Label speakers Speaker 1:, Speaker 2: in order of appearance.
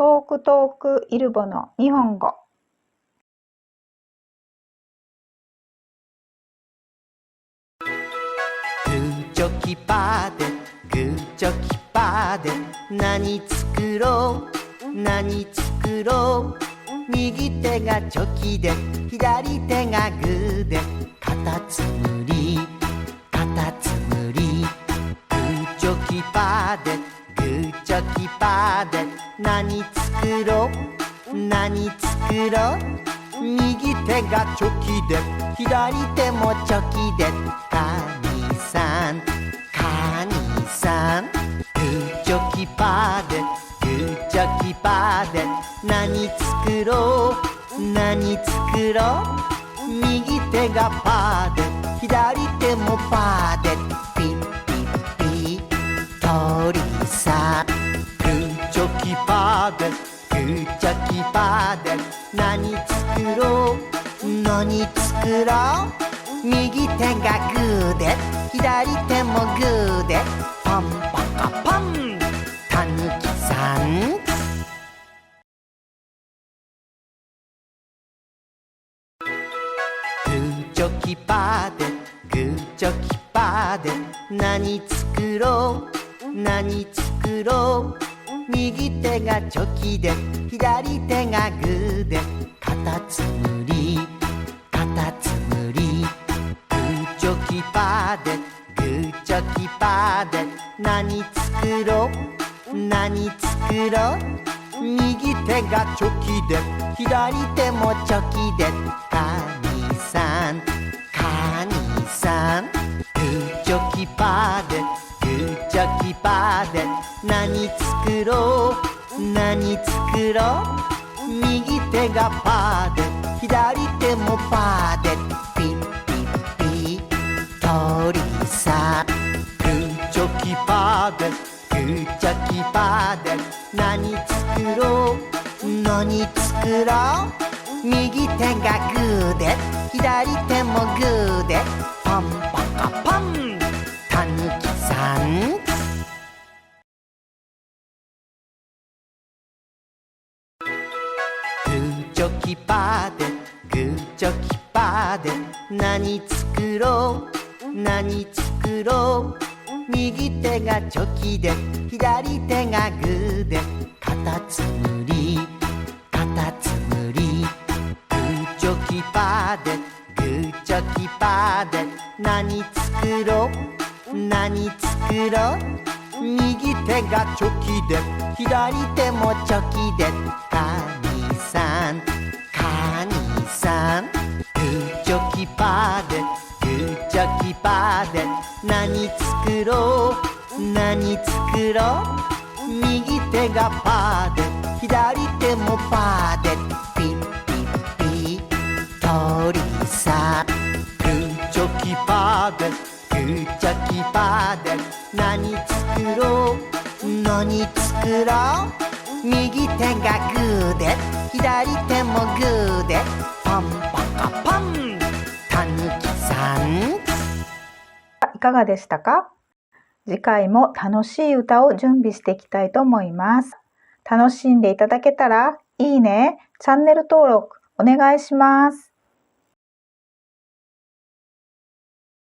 Speaker 1: トークトークイルボの日本語。
Speaker 2: グーチョキパーでグーチョキパーで何作ろう何作ろう。右手がチョキで左手がグーでカタツムリカタツムリ。グーチョキパーでグーチョキパーで何作ろう？何作ろう？右手がチョキで左手もチョキで。カニさんカニさんグーチョキパーでグーチョキパーで。何作ろう？何作ろう？右手がパーで左手もパーで。ーでグーチョキパーで何作ろう何作ろう右手がグーで左手もグーでパンパカパンたぬきさんグーチョキパーでグーチョキパーで何作ろう何作ろう右手がチョキで左手がグーでカタツムリカタツムリグーチョキパーでグーチョキパーで何作ろう何作ろう。右手がチョキで左手もチョキでチョキパーで何作ろう何作ろう右手がパーで左手もパーでピッピッピ鳥さグーチョキパーでグーチョキパーで何作ろう何作ろう右手がグーで左手もグーでパンパカパンさん。グーチョキパーでグーチョキパーで何作ろう何作ろう。右手がチョキで左手がグーでカタツムリカタツムリ。グーチョキパーでグーチョキパーで何作ろう。う何作ろう右手がチョキで左手もチョキでカニさんカニさん。グーチョキパーでグーチョキパーで何作ろう何作ろう右手がパーで左手もパーでチョキパーで何作ろう？何作ろう？右手がグーで左手もグーでパンパカパン。たぬきさん。
Speaker 1: いかがでしたか？次回も楽しい歌を準備していきたいと思います。楽しんでいただけたらいいね、チャンネル登録お願いします。